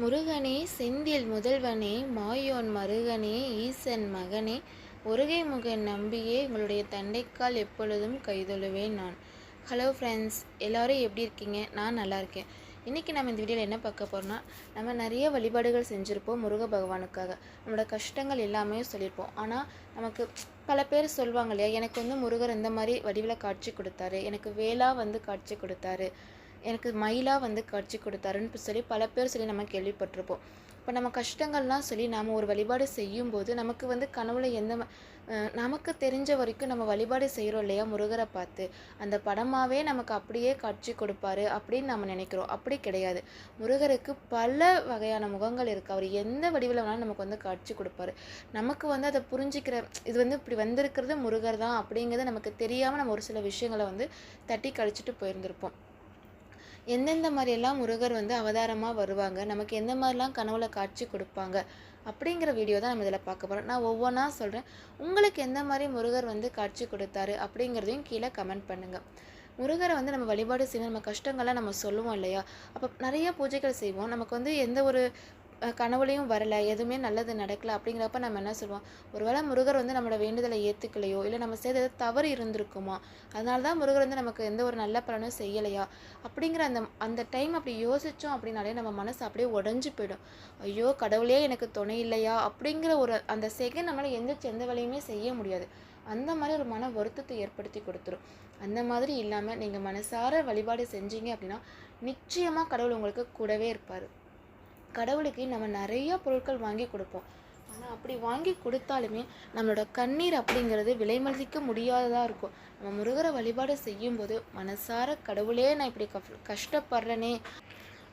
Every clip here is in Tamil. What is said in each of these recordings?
முருகனே செந்தில் முதல்வனே மாயோன் மருகனே ஈசன் மகனே ஒருகை முகன் நம்பியே உங்களுடைய தண்டைக்கால் எப்பொழுதும் கைதொழுவேன் நான். ஹலோ ஃப்ரெண்ட்ஸ் எல்லோரும் எப்படி இருக்கீங்க? நான் நல்லா இருக்கேன். இன்றைக்கி நம்ம இந்த வீடியோவில் என்ன பார்க்க போகிறோம்னா நம்ம நிறைய வழிபாடுகள் செஞ்சுருப்போம் முருக பகவானுக்காக. நம்மளோட கஷ்டங்கள் எல்லாமே சொல்லியிருப்போம் ஆனால் நமக்கு பல பேர் சொல்லுவாங்க இல்லையா எனக்கு வந்து முருகர் இந்த மாதிரி வடிவில் காட்சி கொடுத்தாரு எனக்கு வேலா வந்து காட்சி கொடுத்தாரு. எனக்கு மயிலாக வந்து காட்சி கொடுத்தாருன்னு சொல்லி பல பேர் சொல்லி நம்ம கேள்விப்பட்டிருப்போம். இப்போ நம்ம கஷ்டங்கள்லாம் சொல்லி நாம் ஒரு வழிபாடு செய்யும்போது நமக்கு வந்து கனவுல எந்த நமக்கு தெரிஞ்ச வரைக்கும் நம்ம வழிபாடு செய்கிறோம் இல்லையா முருகரை பார்த்து. அந்த படமாகவே நமக்கு அப்படியே காட்சி கொடுப்பாரு அப்படின்னு நம்ம நினைக்கிறோம். அப்படி கிடையாது. முருகருக்கு பல வகையான முகங்கள் இருக்குது அவர் எந்த வடிவில் வேணாலும் நமக்கு வந்து காட்சி கொடுப்பாரு. நமக்கு வந்து அதை புரிஞ்சிக்கிற இது வந்து இப்படி வந்திருக்கிறது முருகர் தான் அப்படிங்கிறது நமக்கு தெரியாமல் நம்ம ஒரு சில விஷயங்களை வந்து தட்டி கழிச்சிட்டு போயிருந்திருப்போம். எந்தெந்த மாதிரியெல்லாம் முருகர் வந்து அவதாரமாக வருவாங்க? நமக்கு எந்த மாதிரிலாம் கனவுல காட்சி கொடுப்பாங்க? அப்படிங்கிற வீடியோ தான் நம்ம இதில் பார்க்க போகிறோம் நான் ஒவ்வொன்றா சொல்கிறேன் உங்களுக்கு எந்த மாதிரி முருகர் வந்து காட்சி கொடுத்தாரு? அப்படிங்கிறதையும் கீழே கமெண்ட் பண்ணுங்கள் முருகரை வந்து நம்ம வழிபாடு செய்யணும். நம்ம கஷ்டங்கள்லாம் நம்ம சொல்லுவோம் இல்லையா? அப்போ நிறைய பூஜைகள் செய்வோம். நமக்கு வந்து எந்த ஒரு கனவுலையும் வரல எதுவுமே நல்லது நடக்கல அப்படிங்கிறப்ப நம்ம என்ன சொல்லுவோம்? ஒருவேளை முருகர் வந்து நம்மளோட வேண்டுதலை ஏற்றுக்கலையோ இல்லை நம்ம செய்தது தவறு இருந்திருக்குமா? அதனால தான் முருகர் வந்து நமக்கு எந்த ஒரு நல்ல பலனும் செய்யலையா? அப்படிங்கிற அந்த அந்த டைம் அப்படி யோசித்தோம் அப்படின்னாலே நம்ம மனசு அப்படியே உடஞ்சி போயிடும். ஐயோ கடவுளே எனக்கு துணை இல்லையா? அப்படிங்கிற ஒரு அந்த செகண்ட் நம்மளால் எந்த எந்த வேலையுமே செய்ய முடியாது. அந்த மாதிரி ஒரு மன வருத்தத்தை ஏற்படுத்தி கொடுத்துரும். அந்த மாதிரி இல்லாமல் நீங்கள் மனசார வழிபாடு செஞ்சீங்க அப்படின்னா நிச்சயமாக கடவுள் உங்களுக்கு கூடவே இருப்பார். கடவுளுக்கு நம்ம நிறைய பொருட்கள் வாங்கி கொடுப்போம். ஆனால் அப்படி வாங்கி கொடுத்தாலுமே நம்மளோட கண்ணீர் அப்படிங்கிறது விலைமதிக்க முடியாததாக இருக்கும். நம்ம முருகரை வழிபாடு செய்யும்போது மனசார கடவுளே நான் இப்படி கஃப் கஷ்டப்படுறேனே.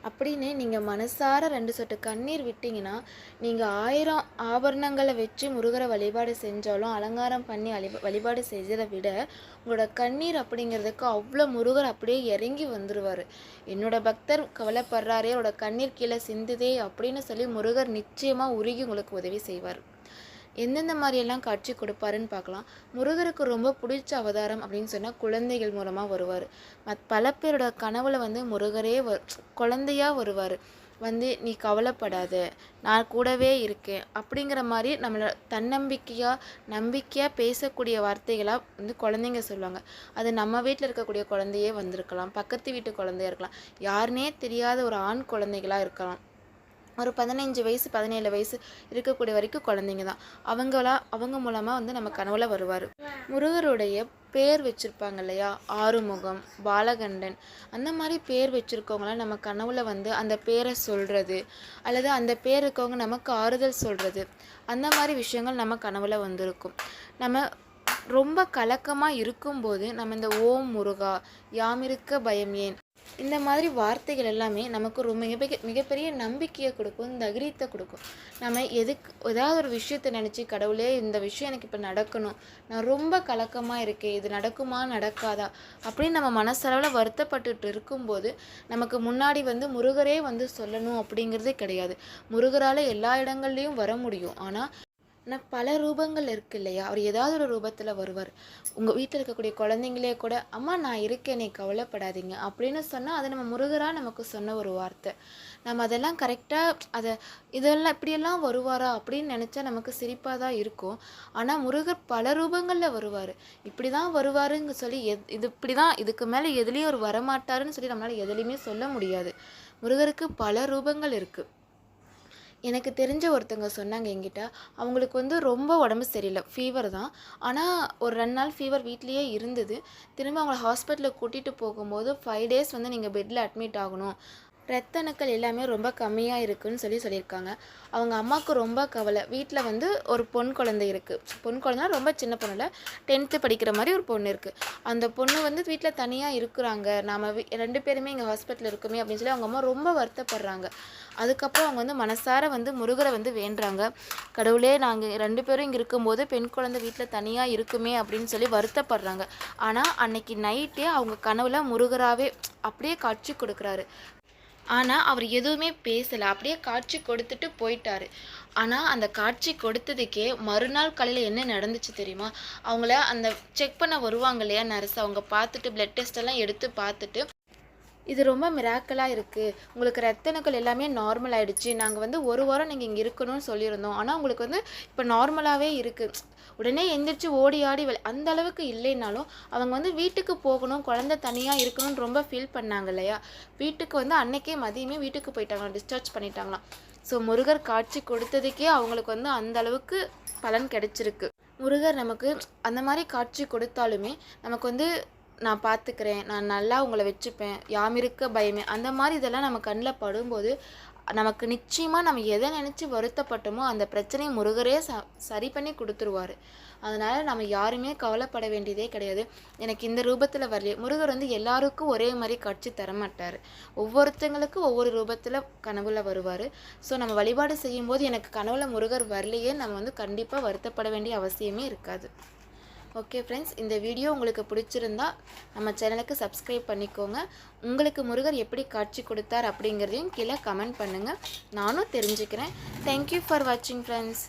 அப்படின்னு நீங்கள் மனசார ரெண்டு சொட்டு கண்ணீர் விட்டிங்கன்னா நீங்கள் ஆயிரம் ஆபரணங்களை வச்சு முருகரை வழிபாடு செஞ்சாலும் அலங்காரம் பண்ணி வழிபாடு செய்ததை விட உங்களோட கண்ணீர் அப்படிங்கிறதுக்கு அவ்வளோ முருகர் அப்படியே இறங்கி வந்துடுவார் என்னோட பக்தர் கவலைப்படுறாரே அவரோட கண்ணீர் கீழே சிந்துதே அப்படின்னு சொல்லி முருகர் நிச்சயமாக உருகி உங்களுக்கு உதவி செய்வார். எந்தெந்த மாதிரியெல்லாம் காட்சி கொடுப்பாருன்னு பார்க்கலாம். முருகருக்கு ரொம்ப பிடிச்ச அவதாரம் அப்படின்னு சொன்னால் குழந்தைகள் மூலமாக வருவார். மத் பல பேரோட கனவுல வந்து முருகரே வ குழந்தையாக வருவார். வந்து நீ கவலைப்படாத நான் கூடவே இருக்கேன். அப்படிங்கிற மாதிரி நம்மளை தன்னம்பிக்கையாக நம்பிக்கையாக பேசக்கூடிய வார்த்தைகளாக வந்து குழந்தைங்க சொல்லுவாங்க. அது நம்ம வீட்டில் இருக்கக்கூடிய குழந்தையே வந்திருக்கலாம். பக்கத்து வீட்டு குழந்தையா இருக்கலாம். யாருனே தெரியாத ஒரு ஆண் குழந்தைகளாக இருக்கலாம். ஒரு பதினஞ்சு வயசு பதினேழு வயசு இருக்கக்கூடிய வரைக்கும் குழந்தைங்க தான். அவங்களா அவங்க மூலமாக வந்து நம்ம கனவுல வருவார். முருகருடைய பேர் வச்சுருப்பாங்க இல்லையா? ஆறுமுகம் பாலகண்டன். அந்த மாதிரி பேர் வச்சுருக்கவங்களாம் நம்ம கனவுல வந்து அந்த பேரை சொல்கிறது அல்லது அந்த பேர் இருக்கவங்க நமக்கு ஆறுதல் சொல்கிறது அந்த மாதிரி விஷயங்கள் நம்ம கனவுல வந்திருக்கும். நம்ம ரொம்ப கலக்கமாக இருக்கும்போது நம்ம இந்த ஓம் முருகா யாமிருக்க பயம் ஏன்? இந்த மாதிரி வார்த்தைகள் எல்லாமே நமக்கு ரொம்ப மிக மிகப்பெரிய நம்பிக்கையை கொடுக்கும் தகிரியத்தை கொடுக்கும். நம்ம எதுக்கு ஏதாவது ஒரு விஷயத்தை நினச்சி கடவுளே இந்த விஷயம் எனக்கு இப்போ நடக்கணும். நான் ரொம்ப கலக்கமாக இருக்கேன் இது நடக்குமா நடக்காதா? அப்படின்னு நம்ம மனசளவில் வருத்தப்பட்டுட்டு இருக்கும்போது நமக்கு முன்னாடி வந்து முருகரே வந்து சொல்லணும் அப்படிங்கிறதே கிடையாது. முருகரால் எல்லா இடங்கள்லையும் வர முடியும். ஆனால் ஆனால் பல ரூபங்கள் இருக்கு இல்லையா? அவர் ஏதாவது ஒரு ரூபத்தில் வருவார். உங்கள் வீட்டில் இருக்கக்கூடிய குழந்தைங்களே கூட அம்மா நான் இருக்கேன் நீ கவலைப்படாதீங்க. அப்படின்னு சொன்னால் அது நம்ம முருகராக நமக்கு சொன்ன ஒரு வார்த்தை. நம்ம அதெல்லாம் கரெக்டாக அதை இதெல்லாம் இப்படியெல்லாம் வருவாரா அப்படின்னு நினச்சா நமக்கு சிரிப்பாக தான் இருக்கும். ஆனால் முருகர் பல ரூபங்களில் வருவார். இப்படி தான் வருவாருங்க சொல்லி எத் இது இப்படி தான் இதுக்கு மேலே எதுலேயும் அவர் வரமாட்டாருன்னு சொல்லி நம்மளால் எதுலேயுமே சொல்ல முடியாது. முருகருக்கு பல ரூபங்கள் இருக்குது எனக்கு தெரிஞ்ச ஒருத்தங்க சொன்னாங்க என்கிட்ட அவங்களுக்கு வந்து ரொம்ப உடம்பு சரியில்லை ஃபீவர் தான். ஆனால் ஒரு ரெண்டு நாள் ஃபீவர் வீட்லேயே இருந்தது. திரும்ப அவங்கள ஹாஸ்பிட்டலுக்கு கூட்டிகிட்டு போகும்போது ஃபைவ் டேஸ் வந்து நீங்கள் பெட்டில் அட்மிட் ஆகணும். ரத்த அணுக்கள் எல்லாமே ரொம்ப கம்மியாக இருக்குன்னு சொல்லி சொல்லியிருக்காங்க. அவங்க அம்மாவுக்கு ரொம்ப கவலை. வீட்டில் வந்து ஒரு பொன் குழந்தை இருக்குது பொன் குழந்தைனா ரொம்ப சின்ன பொண்ணு இல்லை டென்த்து படிக்கிற மாதிரி ஒரு பொண்ணு இருக்குது அந்த பொண்ணு வந்து வீட்டில் தனியாக இருக்கிறாங்க. நாம வீ- ரெண்டு பேருமே இங்கே ஹாஸ்பிட்டல் இருக்குமே அப்படின்னு சொல்லி அவங்க அம்மா ரொம்ப வருத்தப்படுறாங்க. அதுக்கப்புறம் அவங்க வந்து மனசார வந்து முருகரை வந்து வேண்டுறாங்க. கடவுளே நாங்கள் ரெண்டு பேரும் இங்கே இருக்கும்போது பெண் குழந்தை வீட்டில் தனியாக இருக்குமே அப்படின்னு சொல்லி வருத்தப்படுறாங்க. ஆனால் அன்னைக்கு நைட்டே அவங்க கனவுல முருகராகவே அப்படியே காட்சி கொடுக்குறாரு. ஆனால் அவர் எதுவுமே பேசலை. அப்படியே காட்சி கொடுத்துட்டு போயிட்டாரு. ஆனால் அந்த காட்சி கொடுத்ததுக்கே மறுநாள் காலையில் என்ன நடந்துச்சு தெரியுமா? அவங்கள அந்த செக் பண்ண வருவாங்க இல்லையா நர்ஸ் அவங்க பார்த்துட்டு பிளட் டெஸ்ட் எல்லாம் எடுத்து பார்த்துட்டு இது ரொம்ப மிராக்கலாக இருக்குது உங்களுக்கு ரத்தணுக்கள் எல்லாமே நார்மல் ஆகிடுச்சு நாங்கள் வந்து ஒரு வாரம் நீங்கள் இங்கே இருக்கணும்னு சொல்லியிருந்தோம். ஆனால் உங்களுக்கு வந்து இப்போ நார்மலாகவே இருக்குது உடனே எந்திரிச்சு ஓடி ஆடி அந்த அளவுக்கு இல்லைனாலும் அவங்க வந்து வீட்டுக்கு போகணும் குழந்தை தனியாக இருக்கணும்னு ரொம்ப ஃபீல் பண்ணாங்க இல்லையா? வீட்டுக்கு வந்து அன்னைக்கே மதியமே வீட்டுக்கு போயிட்டாங்களாம் டிஸ்சார்ஜ் பண்ணிட்டாங்களாம். ஸோ முருகர் காட்சி கொடுத்ததுக்கே அவங்களுக்கு வந்து அந்த அளவுக்கு பலன் கிடைச்சிருக்கு. முருகர் நமக்கு அந்த மாதிரி காட்சி கொடுத்தாலுமே நமக்கு வந்து நான் பார்த்துக்கிறேன் நான் நல்லா உங்களை வச்சுப்பேன் யாமிருக்க பயமே. அந்த மாதிரி இதெல்லாம் நம்ம கண்ணில் படும்போது நமக்கு நிச்சயமாக நம்ம எதை நினச்சி வருத்தப்பட்டோமோ அந்த பிரச்சனையை முருகரே ச சரி பண்ணி கொடுத்துருவாரு. அதனால் நம்ம யாருமே கவலைப்பட வேண்டியதே கிடையாது. எனக்கு இந்த ரூபத்தில் வரலையே. முருகர் வந்து எல்லாருக்கும் ஒரே மாதிரி காட்சி தரமாட்டார். ஒவ்வொருத்தங்களுக்கும் ஒவ்வொரு ரூபத்தில் கனவுல வருவார். ஸோ நம்ம வழிபாடு செய்யும்போது எனக்கு கனவுல முருகர் வரலையே நம்ம வந்து கண்டிப்பாக வருத்தப்பட வேண்டிய அவசியமே இருக்காது. ஓகே ஃப்ரெண்ட்ஸ் இந்த வீடியோ உங்களுக்கு பிடிச்சிருந்தா நம்ம சேனலுக்கு சப்ஸ்கிரைப் பண்ணிக்கோங்க. உங்களுக்கு முருகர் எப்படி காட்சி கொடுத்தார் அப்படிங்கிறதையும் கீழே கமெண்ட் பண்ணுங்கள் நானும் தெரிஞ்சுக்கிறேன். தேங்க்யூ ஃபார் வாட்சிங் ஃப்ரெண்ட்ஸ்